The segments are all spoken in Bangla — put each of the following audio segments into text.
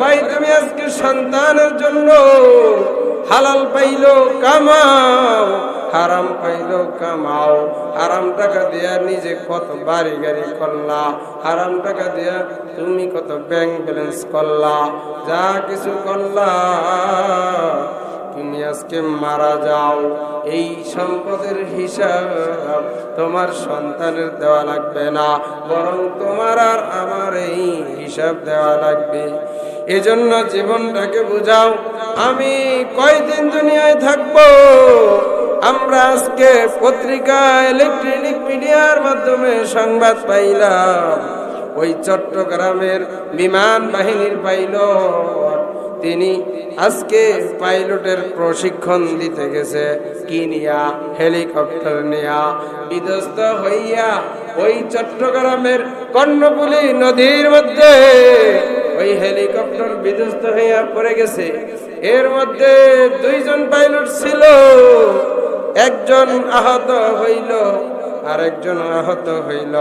ভাই, তুমি আজকে সন্তানের জন্য হালাল পাইলো, কামাও, হারাম পাইলো, কামাও। হারাম টাকা দিয়া নিজে কত বাড়ি গাড়ি করলা, হারাম টাকা দিয়া তুমি কত ব্যাংক ব্যালেন্স করলা, যা কিছু করলা, তুমি আজকে মারা যাও। এই সম্পদের হিসাব তোমার সন্তানের দেওয়া লাগবে না, বরং তোমার আর আমার এই হিসাব দেওয়া লাগবে। এজন্য জীবনটাকে বুঝাও। আমি কয়দিন দুনিয়ায় থাকব? আমরা আজকে পত্রিকা ইলেকট্রনিক মিডিয়ার মাধ্যমে সংবাদ পাইলাম। ওই চট্টগ্রামের বিমান বাহিনীর পাইলট। তিনি আজকে পাইলটের প্রশিক্ষণ দিতে গেছে। কি নিয়া? হেলিকপ্টার নিয়া। বিধ্বস্ত হইয়া ওই চট্টগ্রামের কর্ণপুলি নদীর মধ্যে ওই হেলিকপ্টার বিধ্বস্ত হইয়া পড়ে গেছে। এর মধ্যে দুইজন পাইলট ছিল। একজন আহত হইল, আরেকজন আহত হইল।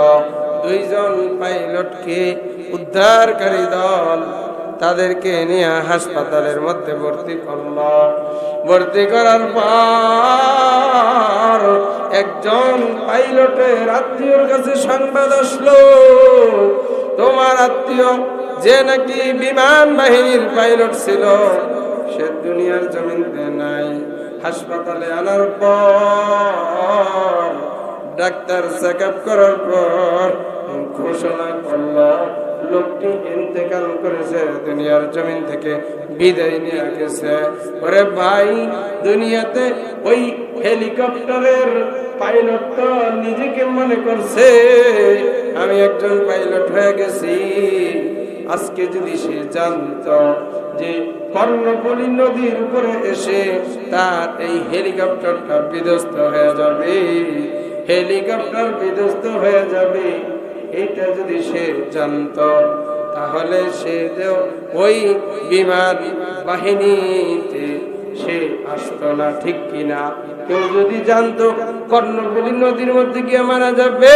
দুইজন পাইলটকে উদ্ধারকারী দল তাদেরকে নিয়ে হাসপাতালের মধ্যে ভর্তি করল। ভর্তি করার পর একজন পাইলটের আত্মীয়র কাছে সংবাদ আসলো। তোমার আত্মীয় যে নাকি বিমান বাহিনীর পাইলট ছিল, সে দুনিয়ার জমিনতে নাই। হাসপাতালে আনার পর, ডাক্তার চেক আপ করার পর ঘোষণা করল, লোকটি ইন্তেকাল করেছে, দুনিয়ার জমিন থেকে বিদায় নিয়ে গেছে। ওরে ভাই, দুনিয়াতে ওই হেলিকপ্টারের পাইলট তো নিজেকে মনে করছে, আমি একজন পাইলট হয়ে গেছি। আজকে যদি সে জানতো যে কর্ণপলি নদীর উপরে এসে তার এই হেলিকপ্টারটা বিধ্বস্ত হয়ে যাবে, হেলিকপ্টার বিধ্বস্ত হয়ে যাবে, এটা যদি সে জানত, তাহলে সে ওই বিমান বাহিনীতে সে আসতো না, ঠিক কিনা কেউ যদি জানতো কর্ণপলি নদীর মধ্যে গিয়ে মারা যাবে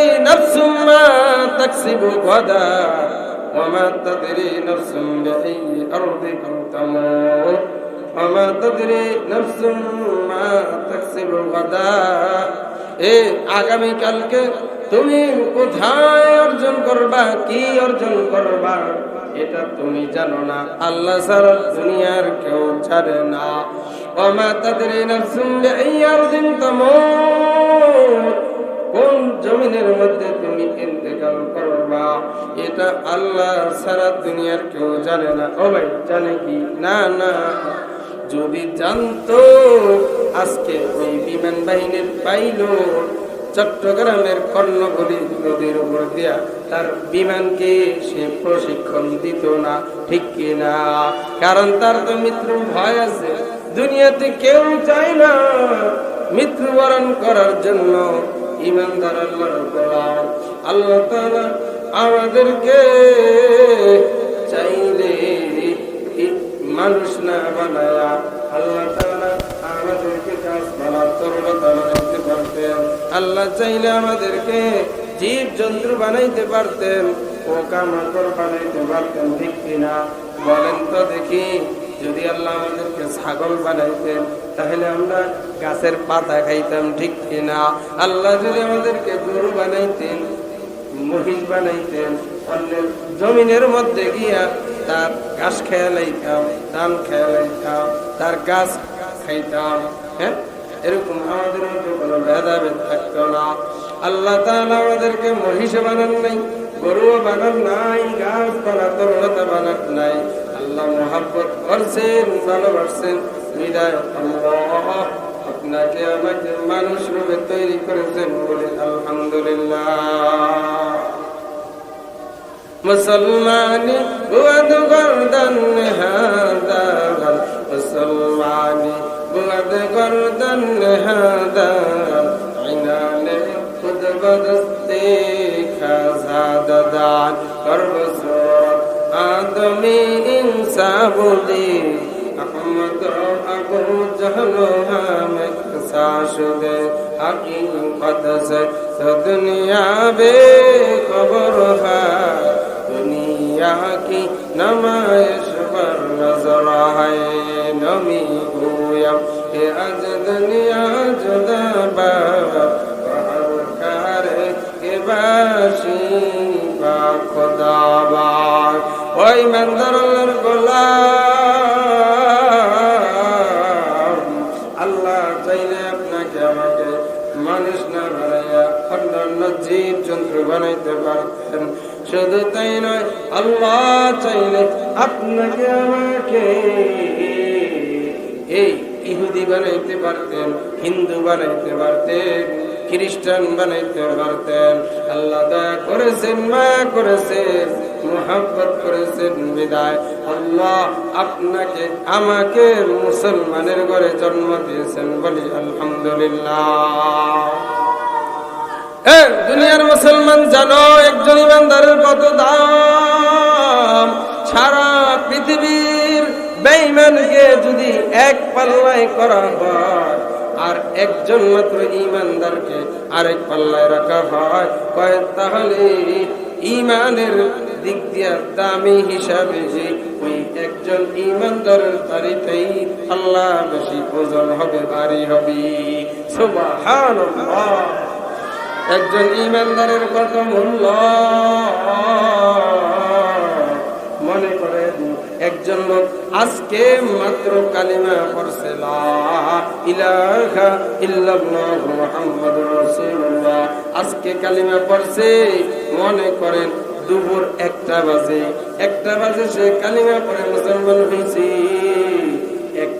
نفس ما تكسب غدا وما تدري نفس بأي أرض تموت وما تدري نفس ما تكسب غدا এ আগামী কালকে তুমি কোথায় অর্জন করবা কি অর্জন করবা এটা তুমি জানো না আল্লাহ সারা দুনিয়ার কেউ জানে না ওমা তাদের নাফসুম বিআইয়ারদিন তামুত কোন জমিনের মধ্যে তুমি ইন্তেকাল করবা। এটা আল্লাহ সারা দুনিয়ার কেউ জানে না। ও ভাই, জানে কি? না না। যদি জানতো, আজকে ওই বিমান বাহিনীর পাইলো চট্টগ্রামের কর্ণগলি নদীর উপর দিয়া তার বিমানকে সে প্রশিক্ষণ দিত না, ঠিক কিনা কারণ তার তো মৃত্যু ভয় আছে। দুনিয়াতে কেউ চায় না মৃত্যুবরণ করার জন্য। ইমানদার আল্লাহর গোলাম আল্লাহ তাআলা আমাদেরকে চাইলে মানুষ না বানায়া আল্লাহ তাআলা আমাদেরকে গাছপালা তরলতা বানাইতে পারতেন। আল্লাহ চাইলে আমাদেরকে জীব জন্তু বানাইতে পারতেন পোকা মাকড় বানাইতে পারতেন, ঠিক কিনা? বলেন তো দেখি। যদি আল্লাহ আমাদেরকে ছাগল বানাইতেন, তাহলে আমরা গাছের পাতা খাইতাম, ঠিক কিনা? আল্লাহ যদি আমাদেরকে গরু বানাইতেন, মহিষ বানাইতেন অন্যের জমিনের মধ্যে গিয়া তার ঘাস খেয়ালাইতাম, ধান খেয়ালাইতাম, তার গাছ খাইতাম হ্যাঁ? এরকম আমাদের মধ্যে কোনো ভেদাভেদ থাকতো না। আল্লাহ তাআলা আমাদেরকে মহিষ বানান নাই। গরুও বানান নাই গাছপালা তরলতা বানান নাই। আল্লাহ মহাব্বত করছেন, ভালোবাসছেন। বিদায় আপনাকে আমাকে মানুষ রূপে তৈরি করেছেন বলে আলহামদুলিল্লাহ। মুসলমানি বুয়াদ গর্দন হাদান মুসলমানি বুয়াদ গর্দন হাদান ইনালে খুদ বদস্তে দাদান সর্বস্ব আদমি ইনসা বলি আহমদ আবু জহল হামক সাশুদ দুনিয়া বে খবর হা কি নমায়শ پر نظر ہے نمی گویم پیشی আল্লাহ চাইলে আপনাকে আমাকে মানুষ না বানাইয়া অন্যান্য জীব যন্ত্র বানাইতে পারতেন শুধু তাই নয় আল্লাহ চাইলে আপনাকে আমাকে এই ইহুদি বানাইতে পারতেন, হিন্দু বানাইতে পারতেন খ্রিস্টান বানাইতে পারতেন। আল্লাহ দয়া করেছেন, মায়া করেছেন, মোহাব্বত করেছেন বিদায়। আল্লাহ আপনাকে, আমাকে মুসলমানের ঘরে জন্ম দিয়েছেন বলি আলহামদুলিল্লাহ। দুনিয়ার মুসলমান জানো, একজন ইমানদারের কত দাম? সারা পৃথিবীর বেঈমানকে যদি এক পাল্লায় করা হয় আর একজন মাত্র ইমানদারকে আরেক পাল্লায় রাখা হয়। কয় তাহলে ইমানের দিক দিয়ে দামি হিসাবে যে ওই একজন ইমানদারের তারিতেই আল্লাহ বেশি ওজন হবে, ভারী হবে। একজন ইমানদারের কত মূল্য? মনে করেন একজন লোক আজকে মাত্র কালিমা পড়ছে আজকে কালিমা পড়ছে, মনে করেন দুপুর একটা বাজে। একটা বাজে সে কালিমা পড়ে মুসলমান হয়েছে।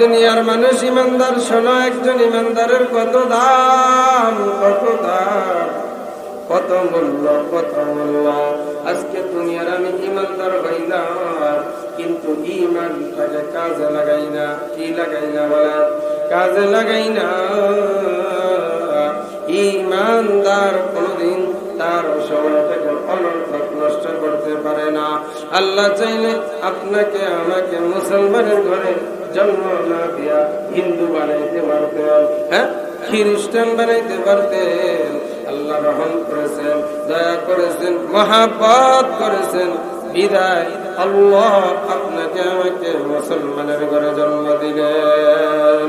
দুনিয়ার মানুষ ইমানদার, শোনো একজন ইমানদারের কত দাম কত দাম, কত মূল্য কত মূল্য। আজকে দুনিয়ার আমি ইমানদার হইলাম, কিন্তু ইমানটাকে কাজে লাগাই না, কি লাগাই না বলে কাজে লাগাই না। ইমানদার কোনদিন তার সময়টাকে অনর্থক নষ্ট করতে পারে না। আল্লাহ চাইলে আপনাকে, আমাকে মুসলমানের ঘরে জন্ম হিন্দু বানাইতে পারতেন। হ্যাঁ? খ্রিস্টান বানাইতে পারতেন। আল্লাহ রহম করেছেন, দয়া করেছেন মহাপাত করেছেন। বিদায়, আল্লাহ আপনাকে আমাকে মুসলমানের ঘরে জন্ম দিলেন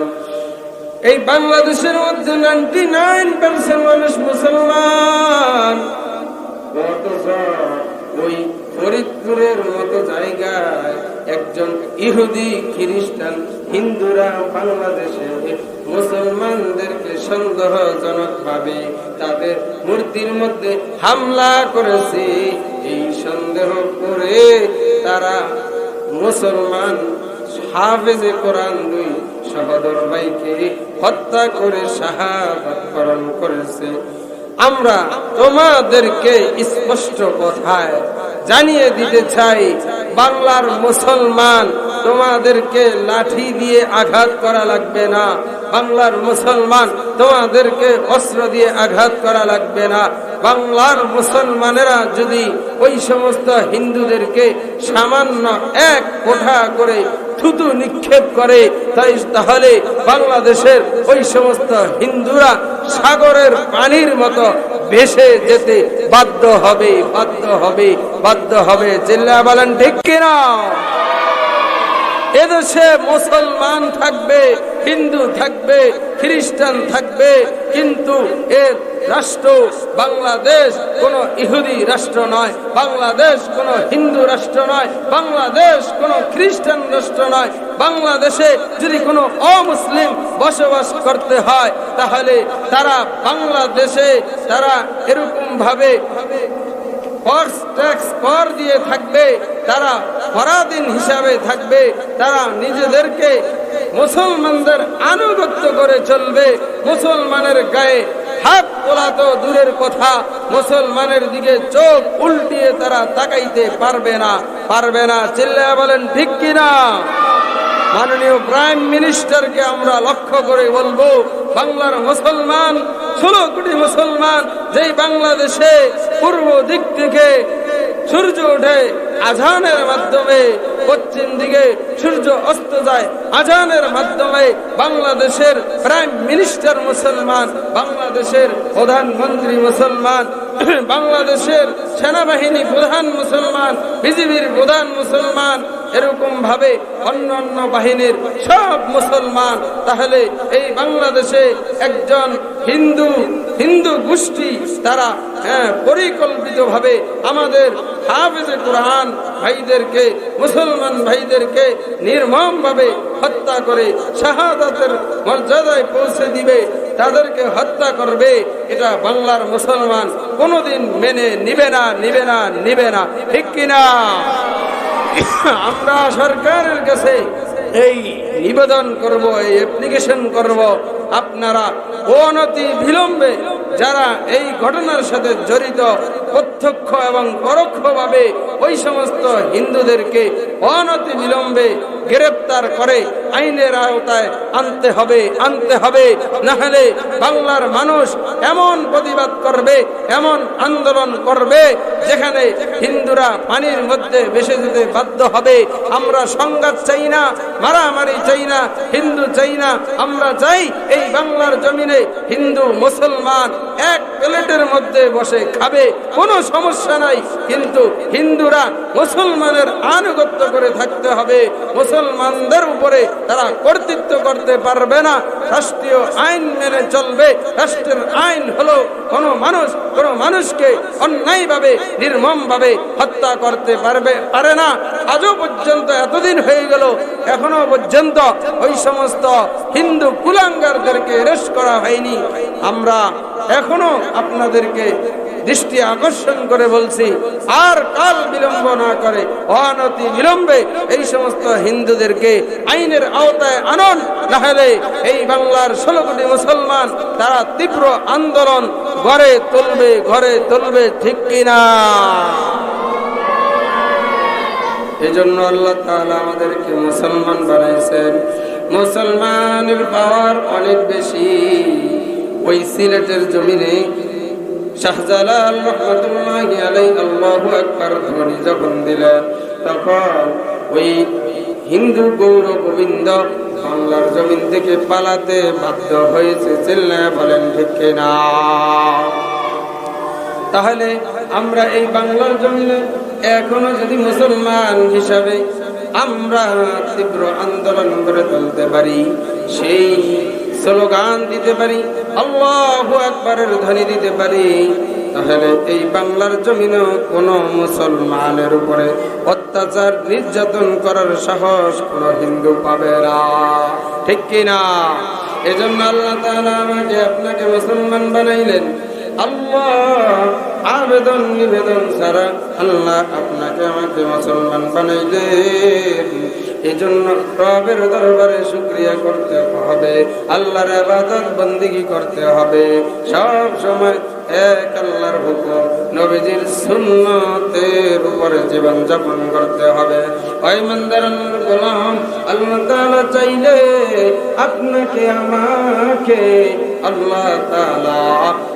এই বাংলাদেশের মধ্যে নাইনটি নাইন পার্সেন্ট মানুষ মুসলমান। ওই ফরিদপুরের মতো জায়গায় একজন ইহুদি খ্রিস্টান, হিন্দুরা বাংলাদেশে মুসলমানদেরকে সন্দেহজনক ভাবে তাদের মূর্তির মধ্যে হামলা করেছে। এই সন্দেহ করে তারা মুসলমান হাফেজে কোরআন দুই সহদর ভাইকে হত্যা করে বরণ করেছে। আমরা তোমাদেরকে স্পষ্ট কথায় জানিয়ে দিতে চাই, বাংলার মুসলমান তোমাদেরকে লাঠি দিয়ে আঘাত করা লাগবে না। বাংলার মুসলমান তোমাদেরকে অস্ত্র দিয়ে আঘাত করা লাগবে না। বাংলার মুসলমানেরা যদি ওই সমস্ত হিন্দুদেরকে সামান্য এক কোঠা করে থুতু নিক্ষেপ করে, তাই তাহলে বাংলাদেশের ওই সমস্ত হিন্দুরা সাগরের পানির মতো ভেসে যেতে বাধ্য হবে বাধ্য হবে বাধ্য হবে। জেলা বলেন ঠিক কিনা? এদেশে মুসলমান থাকবে, হিন্দু থাকবে, খ্রিস্টান থাকবে, কিন্তু এর রাষ্ট্র বাংলাদেশ কোন ইহুদি রাষ্ট্র নয়, বাংলাদেশ কোন হিন্দু রাষ্ট্র নয়, বাংলাদেশ কোন খ্রিস্টান রাষ্ট্র নয়। বাংলাদেশে যদি কোনো অমুসলিম বসবাস করতে হয়, তাহলে তারা বাংলাদেশে তারা এরকম কর্স ট্যাক্স কর দিয়ে থাকবে, তারা পরাধীন হিসাবে থাকবে, তারা নিজেদেরকে মুসলমানদের আনুগত্য করে চলবে। মুসলমানের গায়ে হাত তোলা তো দূরের কথা, মুসলমানের দিকে চোখ উল্টিয়ে তারা তাকাইতে পারবে না পারবে না। চিল্লা বলেন, ঠিক কিনা? মাননীয় প্রাইম মিনিস্টারকে আমরা লক্ষ্য করে বলব, বাংলার মুসলমান ষোলো কোটি মুসলমান যেই বাংলাদেশে পূর্ব দিক থেকে সূর্য ওঠে আজানের মাধ্যমে, পশ্চিম দিকে সূর্য অস্ত যায় আজানের মাধ্যমে বাংলাদেশের প্রাইম মিনিস্টার মুসলমান, বাংলাদেশের প্রধানমন্ত্রী মুসলমান, বাংলাদেশের সেনাবাহিনী প্রধান মুসলমান, বিজিবির প্রধান মুসলমান এরকম ভাবে অন্য অন্য বাহিনীর সব মুসলমান, তাহলে এই বাংলাদেশে একজন হিন্দু হিন্দু গোষ্ঠী তারা হ্যাঁ পরিকল্পিতভাবে আমাদের কোরআন ভাইদেরকে, মুসলমান ভাইদেরকে নির্মমভাবে হত্যা করে শাহাদাতের মর্যাদায় পৌঁছে দিবে, তাদেরকে হত্যা করবে, এটা বাংলার মুসলমান কোনোদিন মেনে নিবে না নিবে না নিবে না, ঠিক কিনা? আমরা সরকারের কাছে এই নিবেদন করব, এই অ্যাপ্লিকেশন করব। আপনারা অনতি বিলম্বে যারা এই ঘটনার সাথে জড়িত, প্রত্যক্ষ এবং পরোক্ষভাবে ওই সমস্ত হিন্দুদেরকে অনতি বিলম্বে গ্রেপ্তার করে আইনের আওতায় আনতে হবে আনতে হবে। না হলে বাংলার মানুষ এমন প্রতিবাদ করবে, এমন আন্দোলন করবে, যেখানে হিন্দুরা পানির মধ্যে ভেসে যেতে বাধ্য হবে। আমরা সংঘাত চাই না, মারামারি চাই না, হিন্দু চাই না। আমরা চাই এই বাংলার জমিনে হিন্দু, মুসলমান এক প্লেটের মধ্যে বসে খাবে। কোনো সমস্যা নাই, কিন্তু হিন্দুরা মুসলমানের আনুগত্য করে থাকতে হবে। মুসলমানদের উপরে তারা কর্তৃত্ব করতে পারবে না। রাষ্ট্রীয় আইন মেনে চলবে। রাষ্ট্রের আইন হলো কোনো মানুষ, কোনো মানুষকে অন্যায়ভাবে, নির্মমভাবে হত্যা করতে পারবে, পারে না। আজও পর্যন্ত এতদিন হয়ে গেল, এখনও পর্যন্ত ওই সমস্ত হিন্দু কুলাঙ্গারদেরকে অ্যারেস্ট করা হয়নি। আমরা এখনও আপনাদেরকে দৃষ্টি আকর্ষণ করে বলছি, আর কাল বিলম্ব না করে, অনতি বিলম্বে এই সমস্ত হিন্দুদেরকে আইনের আওতায় আনন, না হলে এই বাংলার ষোলো কোটি মুসলমান তারা তীব্র আন্দোলন ঘরে তুলবে ঘরে তুলবে, ঠিক কিনা? জন্য আল্লাহ তাআলা আমাদেরকে মুসলমান বানাইছেন। মুসলমানের পাওয়ার অনেক বেশি। ওই সিলেটের জমিনে শাহজালাল রহমতুল্লাহ আলাই আল্লাহু আকবার ধ্বনি যখন দিলেন, তখন ওই হিন্দু গৌর গোবিন্দ বাংলার জমিন থেকে পালাতে বাধ্য হয়েছে। চিল্লা বলেন, ঠিক না তাহলে আমরা এই বাংলার জমিনে এখনও যদি মুসলমান হিসাবে আমরা তীব্র আন্দোলন করে তুলতে পারি, সেই স্লোগান দিতে পারি, আল্লাহ একবারের ধ্বনি দিতে পারি, তাহলে এই বাংলার জমিনে কোন মুসলমানের উপরে অত্যাচার, নির্যাতন করার সাহস কোন হিন্দু পাবে না। ঠিক কিনা এজন্য আল্লাহ আমাকে আপনাকে মুসলমান বানাইলেন। আল্লাহ আবেদন নিবেদন ছাড়া আল্লাহ আপনাকে আমাকে মুসলমান বানাইলেন। এই জন্য রবের দরবারে শুক্রিয়া করতে হবে। আল্লাহর আবাদত বন্দিগি করতে হবে। সব সময় এক আল্লাহর হুকুম, নবীজির সুন্নতের উপরে জীবন যাপন করতে হবে। ওই মন্দার গোলাম, আল্লাহ চাইলে আপনাকে, আমাকে আল্লাহ তাআলা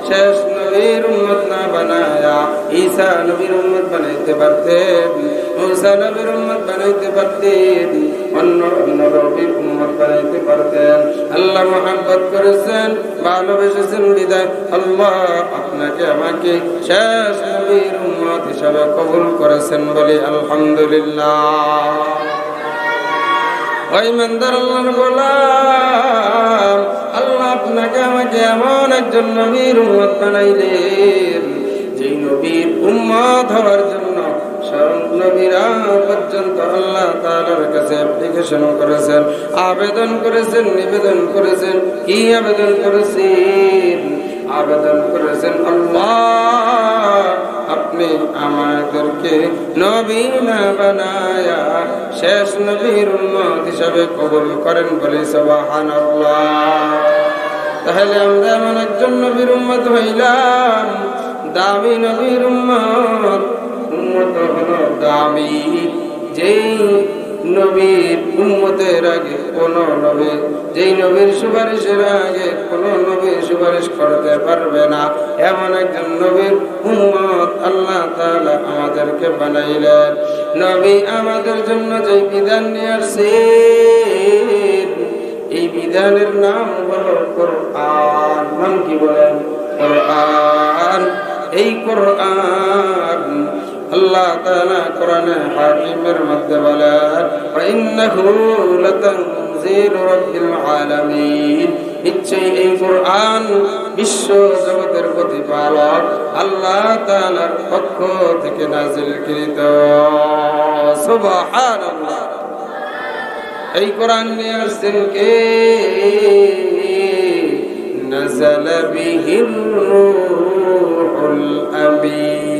শেষ নবীর উম্মত না বানায়া ঈসা নবীর উম্মত বানাইতে পারতেন। বানাইতে অন্য অন্য বানাইতে পারতেন। আল্লাহ করেছেন আল্লাহ আপনাকে আমাকে হিসাবে কবুল করেছেন বলে আলহামদুলিল্লাহ। আল্লাহ আপনাকে আমাকে এমন একজন নবীর উম্মত বানাইলেন, যেই নবীর উম্মত হওয়ার জন্য পর্যন্ত আল্লাহ কাছে অ্যাপ্লিকেশন করেছেন, আবেদন করেছেন, নিবেদন করেছেন। কি আবেদন করেছেন? আবেদন করেছেন আল্লাহ, আপনি আমাদেরকে নবী না বানায়া শেষ নবীর উন্মত হিসাবে কবুল করেন বলে সবাহান তাহলে আমরা এমন একজন নবীর উম্মত হইলাম, দামি নবীর উম্মত উম্মত হলো দামি যেই নবীর উম্মতের আগে কোন নবী, যেই নবীর সুপারিশের আগে কোন নবী সুপারিশ করতে পারবে না, এমন একজন নবীর উম্মত আল্লাহ তাআলা আমাদেরকে বানাইলেন। নবী আমাদের জন্য যে বিধান নিয়ে আসছেন এই বিধানের নাম হলো কোরআন। নাম কি বলেন? কোরআন। এই কোরআন আল্লাহ তাআলা কোরআনে হাকিমের মধ্যে বলেন ইন্নাহু লাতানজিল রাব্বিল আলামিন নিশ্চয়ই এই কোরআন বিশ্ব জগতের প্রতিপালক আল্লাহ তাআলার পক্ষ থেকে নাজিলকৃত সুবহানাল্লাহ এই কোরআন নিয়ে আসছেন কে নজল বিহির রূহুল আমিন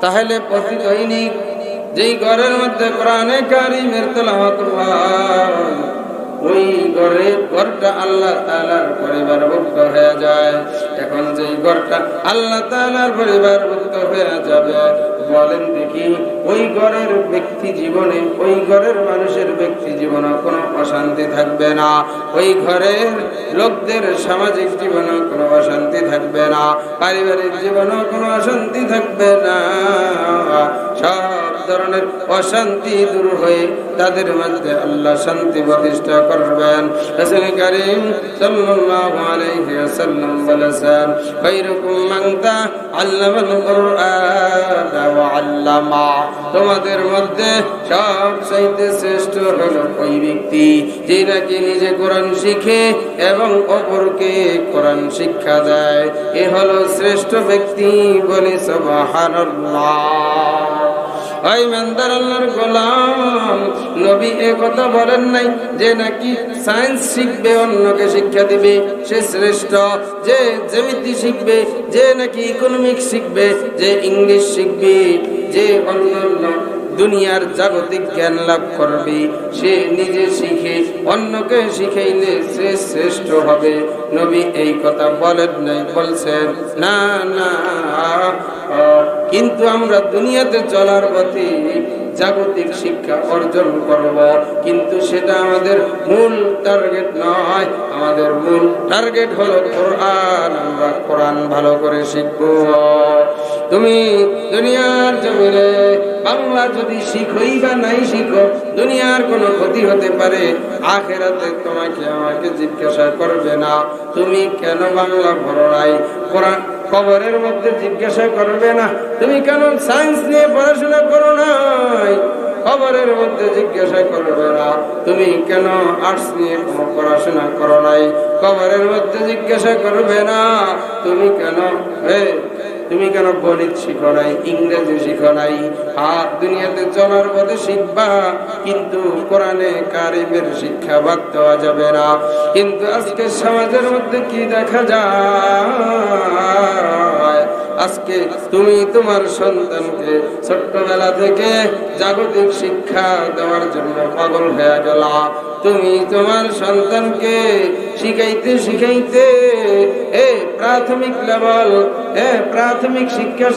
তাহলে প্রতি হইনি যেই ঘরের মধ্যে কোরআনে কারিমের তেলাওয়াত হয় ওই ঘরে ঘরটা আল্লাহ তালার পরিবার ভুক্ত হয়ে যায়। এখন যেই ঘরটা আল্লাহ তালার পরিবার ভুক্ত হয়ে যাবে বলেন দেখি, ওই ঘরের ব্যক্তি জীবনে, ওই ঘরের মানুষের ব্যক্তি জীবনে কোনো অশান্তি থাকবে না। ওই ঘরের লোকদের সামাজিক জীবনে কোনো অশান্তি থাকবে না। পারিবারিক জীবনে কোনো অশান্তি থাকবে না। সব ধরনের অশান্তি দূর হয়ে তাদের মধ্যে আল্লাহ শান্তি প্রতিষ্ঠা করবেন। তোমাদের মধ্যে সবচাইতে শ্রেষ্ঠ হলো ওই ব্যক্তি, যে নাকি নিজে কোরআন শিখে এবং অপরকে কোরআন শিক্ষা দেয়। এ হলো শ্রেষ্ঠ ব্যক্তি বলে সুবহানাল্লাহ। ওই মেন্দার আল্লাহর গোলাম, নবী এ কথা বলেন নাই যে নাকি সায়েন্স শিখবে, অন্যকে শিক্ষা দিবে, সে শ্রেষ্ঠ, যে জ্যামিতি শিখবে, যে নাকি ইকোনমিক্স শিখবে, যে ইংলিশ শিখবে, যে অন্যান্য দুনিয়ার জাগতিক জ্ঞান লাভ করবে, সে নিজে শিখে অন্যকে শিখাইলে সে শ্রেষ্ঠ হবে। নবী এই কথা বলেন নাই, বলছেন, না না, কিন্তু আমরা দুনিয়াতে চলার পথে জাগতিক শিক্ষা অর্জন করব কিন্তু সেটা আমাদের মূল টার্গেট নয়। আমাদের মূল টার্গেট হলো কোরআন আমরা কোরআন ভালো করে শিখব। তুমি দুনিয়ার জমিনে বাংলা যদি শিখই বা নাই শিখো, দুনিয়ার কোনো ক্ষতি হতে পারে। আখেরাতে তোমাকে আমাকে জিজ্ঞাসা করবে না। তুমি কেন বাংলা পড়ো নাই? কোরআন খবরের মধ্যে জিজ্ঞাসা করবে না। তুমি কেন সায়েন্স নিয়ে পড়াশোনা করো খবরের মধ্যে জিজ্ঞাসা করবে না তুমি কেন আর্টস নিয়ে কোনো পড়াশোনা করো নাই? খবরের মধ্যে জিজ্ঞাসা করবে, না, তুমি কেন তুমি কেন গণিত শিখো নাই, ইংরেজি শিখো নাই? আর দুনিয়াতে চলার পথে শিখবা, কিন্তু কোরআনে কারিমের শিক্ষা বাদ দেওয়া যাবে না। কিন্তু আজকে সমাজের মধ্যে কি দেখা যায়? আজকে তুমি তোমার সন্তানকে ছোট্টবেলা থেকে জাগতিক শিক্ষা দেওয়ার জন্য পাগল হয়ে গেল। তুমি তোমার সন্তানকে শিখাইতে শিখাইতে এ প্রাথমিক লেভেল, এ প্রাথমিক শিক্ষা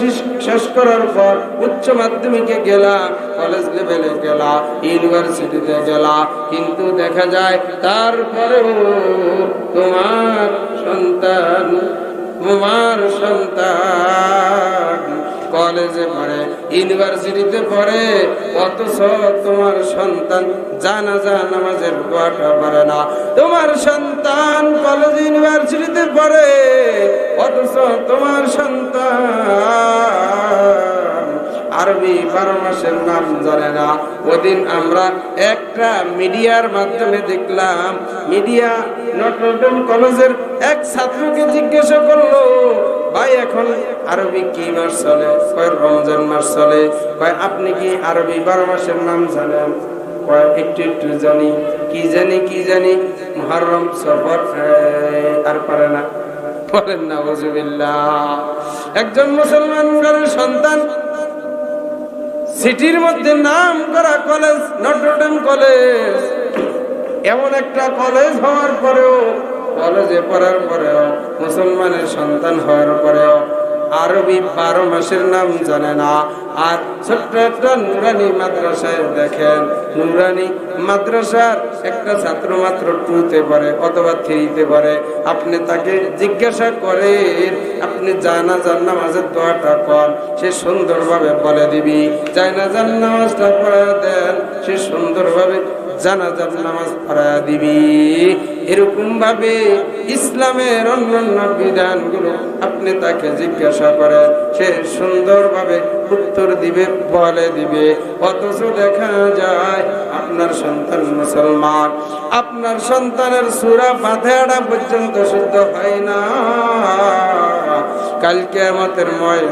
শেষ করার পর উচ্চ মাধ্যমিকে গেলা, কলেজ লেভেলে গেলা ইউনিভার্সিটিতে গেলা। কিন্তু দেখা যায় তারপরেও তোমার সন্তান তোমার সন্তান। কলেজে পড়ে, ইউনিভার্সিটিতে পড়ে, অথচ তোমার সন্তান জানা জানাজা নামাজের দোয়াটা পারে না। তোমার সন্তান কলেজ, ইউনিভার্সিটিতে পড়ে, অথচ তোমার সন্তান আরবি বারো মাসের নাম জানে না। ওদিন আমরা একটা মিডিয়ার মাধ্যমে দেখলাম, মিডিয়া নটরডেম কলেজের এক ছাত্রকে জিজ্ঞাসা করল, ভাই, এখন আরবি কি মাস চলে? কয়, রমজান মাস চলে। কয়, আপনি কি আরবি বারো মাসের নাম জানেন? কয়, একটু একটু জানি। কি জানি কি জানি? মহরম, সফর আর পারে না। বলেন না একজন মুসলমান ঘরের সন্তান সিটির মধ্যে নাম করা কলেজ, নটরডেম কলেজ। এমন একটা কলেজ হওয়ার পরেও, কলেজে পড়ার পরেও, মুসলমানের সন্তান হওয়ার পরেও আরবি বারো মাসের নাম জানে না। আর ছোট্ট একটা নুরানি মাদ্রাসায় দেখেন। নুরানি মাদ্রাসার একটা ছাত্র মাত্র টুতে পারে অথবা থ্রিতে পারে আপনি তাকে জিজ্ঞাসা করেন, আপনি জানা যান নামাজের দোয়াটা কন? সে সুন্দরভাবে বলে দিবি। যাই না যান নামাজটা পড়া দেন, সে সুন্দরভাবে জানাজার নামাজ পড়া দিবি। এরকম ভাবে ইসলামের অন্যান্য বিধানগুলো আপনি তাকে জিজ্ঞাসা করেন, সে সুন্দরভাবে উত্তর দিবে, বলে দিবে। অথচ দেখা যায় আপনার সন্তান মুসলমান, আপনার সন্তানের সুরা ফাতেহাটা পর্যন্ত শুদ্ধ হয় না। কালকে আমাদের ময়